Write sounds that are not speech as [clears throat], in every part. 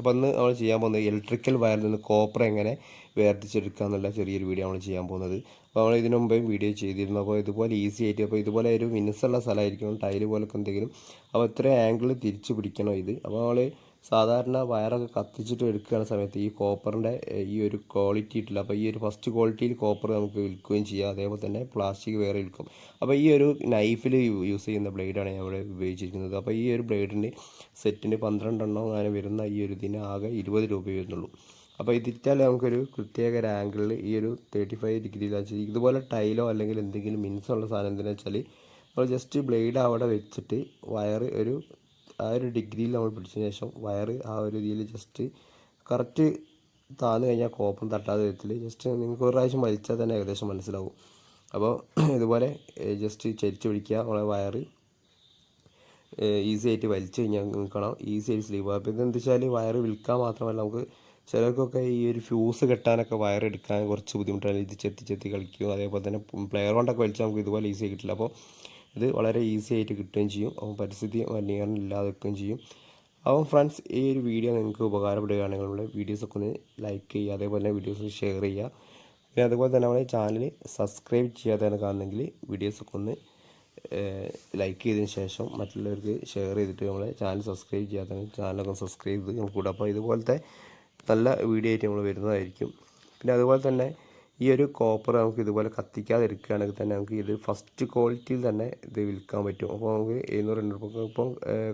അപ്പോൾ അന്ന് നമ്മൾ ചെയ്യാൻ പോകുന്നത് ഇലക്ട്രിക്കൽ വയറിൽ നിന്ന് കോപ്പർ എങ്ങനെ വേർതിച്ചെടുക്കുക എന്നുള്ള ചെറിയൊരു വീഡിയോ നമ്മൾ ചെയ്യാൻ പോകുന്നത്. അപ്പോൾ നമ്മൾ ഇതിനു മുമ്പേ വീഡിയോ ചെയ്തിരുന്നു. അപ്പോൾ ഇതുപോലെ ഈസി ആയിട്ട് അപ്പോൾ ഇതുപോലെ ഒരു മിനുസുള്ള സ്ഥലമായിരിക്കണം ടൈൽ പോലൊക്കെ എന്തെങ്കിലും. അപ്പോൾ ഇത്രയും ആംഗിൾ തിരിച്ച് പിടിക്കണം ഇത്? അപ്പോൾ നമ്മൾ സാധാരണ വയറൊക്കെ കത്തിച്ചിട്ട് എടുക്കുന്ന സമയത്ത്. ഈ കോപ്പറിന്റെ ഈ ഒരു ക്വാളിറ്റി ഇട്ടില്ല. അപ്പോൾ ഈ ഒരു ഫസ്റ്റ് ക്വാളിറ്റിയിൽ കോപ്പർ നമുക്ക് വിൽക്കുകയും ചെയ്യാം. അതേപോലെ തന്നെ പ്ലാസ്റ്റിക് വേറെ വിൽക്കും. അപ്പോൾ ഈ ഒരു നൈഫിൽ യൂസ് ചെയ്യുന്ന ബ്ലേഡാണ് ഞാൻ ഇവിടെ ഉപയോഗിച്ചിരിക്കുന്നത്. അപ്പോൾ ഈ ഒരു ബ്ലേഡിന് സെറ്റിന് പന്ത്രണ്ടെണ്ണം അങ്ങനെ വരുന്ന ഈ ഒരു ഇതിന് ആകെ ഇരുപത് രൂപ വരുന്നുള്ളൂ. അപ്പോൾ ഇതിറ്റാൽ നമുക്കൊരു പ്രത്യേക ഒരു ആംഗിളിൽ ഈ ഒരു തേർട്ടി ഫൈവ് ഡിഗ്രിയിൽ വെച്ചാൽ ഇതുപോലെ ടൈലോ അല്ലെങ്കിൽ എന്തെങ്കിലും മിൻസുള്ള സാധനം എന്തെന്ന് വെച്ചാൽ നമ്മൾ ജസ്റ്റ് ബ്ലേഡ് അവിടെ വെച്ചിട്ട് വയർ ഒരു ആ ഒരു ഡിഗ്രിയിൽ നമ്മൾ പിടിച്ചതിന് ശേഷം വയർ ആ ഒരു രീതിയിൽ ജസ്റ്റ് കറക്റ്റ് താന്ന് കഴിഞ്ഞാൽ കോപ്പം തട്ടാതെ വിധത്തിൽ ജസ്റ്റ് നിങ്ങൾക്ക് ഒരു പ്രാവശ്യം വലിച്ചാൽ തന്നെ ഏകദേശം മനസ്സിലാവും. അപ്പോൾ [clears throat] ഇതുപോലെ ജസ്റ്റ് ചരിച്ച് പിടിക്കുക നമ്മളെ വയറ് ഈസി ആയിട്ട് വലിച്ചു കഴിഞ്ഞാൽ നിൽക്കണം. ഈസി ആയിട്ട് സ്ലീവ് അപ്പോൾ ഇതെന്ത് വെച്ചാൽ വയറ് വിൽക്കാൻ മാത്രമല്ല നമുക്ക് ചിലർക്കൊക്കെ ഈ ഒരു ഫ്യൂസ് കെട്ടാനൊക്കെ വയർ എടുക്കാൻ കുറച്ച് ബുദ്ധിമുട്ടാണ്. ഇത് ചെത്തി ചെത്തി കളിക്കും അതേപോലെ തന്നെ പ്ലെയർ കൊണ്ടൊക്കെ വലിച്ചാൽ നമുക്ക് ഇതുപോലെ ഈസി കിട്ടില്ല. അപ്പോൾ ഇത് വളരെ ഈസി ആയിട്ട് കിട്ടുകയും ചെയ്യും. അവൻ പരിസ്ഥിതി മലിനീകരണം ഇല്ലാതെക്കുകയും ചെയ്യും. അപ്പം ഫ്രണ്ട്സ് ഈ ഒരു വീഡിയോ നിങ്ങൾക്ക് ഉപകാരപ്പെടുകയാണെങ്കിൽ നമ്മുടെ വീഡിയോസൊക്കെ ഒന്ന് ലൈക്ക് ചെയ്യുക. അതേപോലെ തന്നെ വീഡിയോസ് ഷെയർ ചെയ്യുക. പിന്നെ അതുപോലെ തന്നെ നമ്മുടെ ചാനൽ സബ്സ്ക്രൈബ് ചെയ്യാതെയാണ് കാണുന്നെങ്കിൽ വീഡിയോസൊക്കെ ഒന്ന് ലൈക്ക് ചെയ്തതിന് ശേഷം മറ്റുള്ളവർക്ക് ഷെയർ ചെയ്തിട്ട് നമ്മളെ ചാനൽ സബ്സ്ക്രൈബ് ചെയ്യാതെ ചാനലൊക്കെ സബ്സ്ക്രൈബ് ചെയ്ത് നമുക്ക് കൂടാം അപ്പോൾ ഇതുപോലത്തെ നല്ല വീഡിയോ ആയിട്ട് നമ്മൾ വരുന്നതായിരിക്കും. പിന്നെ അതുപോലെ തന്നെ ഈ ഒരു കോപ്പർ നമുക്ക് ഇതുപോലെ കത്തിക്കാതിരിക്കുകയാണെങ്കിൽ തന്നെ നമുക്ക് ഇത് ഫസ്റ്റ് ക്വാളിറ്റിയിൽ തന്നെ ഇത് വിൽക്കാൻ പറ്റും. അപ്പോൾ നമുക്ക് എഴുന്നൂറ് എണ്ണൂറ് ഇപ്പം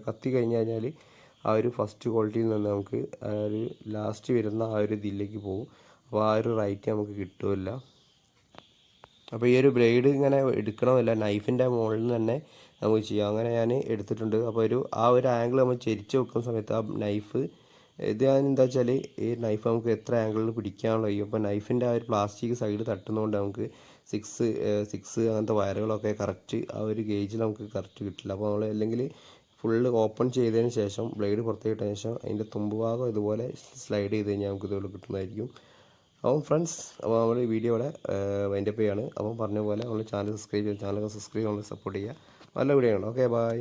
കത്തി കഴിഞ്ഞ് കഴിഞ്ഞാൽ ആ ഒരു ഫസ്റ്റ് ക്വാളിറ്റിയിൽ നിന്ന് നമുക്ക് ആ ഒരു ലാസ്റ്റ് വരുന്ന ആ ഒരു ഇതിലേക്ക് പോകും. അപ്പോൾ ആ ഒരു റൈറ്റ് നമുക്ക് കിട്ടുമില്ല അപ്പോൾ ഈ ഒരു ബ്ലേഡ് ഇങ്ങനെ എടുക്കണമല്ല നൈഫിന്റെ മുകളിൽ നിന്ന് തന്നെ നമുക്ക് ചെയ്യാം. അങ്ങനെ ഞാൻ എടുത്തിട്ടുണ്ട്. അപ്പോൾ ഒരു ആ ഒരു ആംഗിൾ നമ്മൾ ചെരിച്ച് വെക്കുന്ന സമയത്ത് ആ നൈഫ് ഇത് എന്താ വെച്ചാൽ ഈ നൈഫ് നമുക്ക് എത്ര ആംഗിളിൽ പിടിക്കാനുള്ള കഴിയും. അപ്പോൾ നൈഫിന്റെ ആ ഒരു പ്ലാസ്റ്റിക് സൈഡ് തട്ടുന്നതുകൊണ്ട് നമുക്ക് സിക്സ് സിക്സ് അങ്ങനത്തെ വയറുകളൊക്കെ കറക്റ്റ് ആ ഒരു ഗേജിൽ നമുക്ക് കറക്റ്റ് കിട്ടില്ല. അപ്പോൾ നമ്മൾ അല്ലെങ്കിൽ ഫുള്ള് ഓപ്പൺ ചെയ്തതിന് ശേഷം ബ്ലേഡ് പുറത്തേക്ക് ഇട്ടതിന് ശേഷം അതിന്റെ തുമ്പുഭാഗം ഇതുപോലെ സ്ലൈഡ് ചെയ്ത് കഴിഞ്ഞാൽ നമുക്ക് ഇതുപോലെ കിട്ടുന്നതായിരിക്കും. അപ്പം ഫ്രണ്ട്സ് അപ്പോൾ നമ്മൾ ഈ വീഡിയോ ഇവിടെ വൈൻഡപ്പ് ചെയ്യാണ്. അപ്പം പറഞ്ഞ പോലെ നമ്മൾ ചാനൽ സബ്സ്ക്രൈബ് ചെയ്യുക ചാനലൊക്കെ സബ്സ്ക്രൈബ് നമ്മൾ സപ്പോർട്ട് ചെയ്യുക. നല്ല വീഡിയോ ആണ് ഓക്കെ ബൈ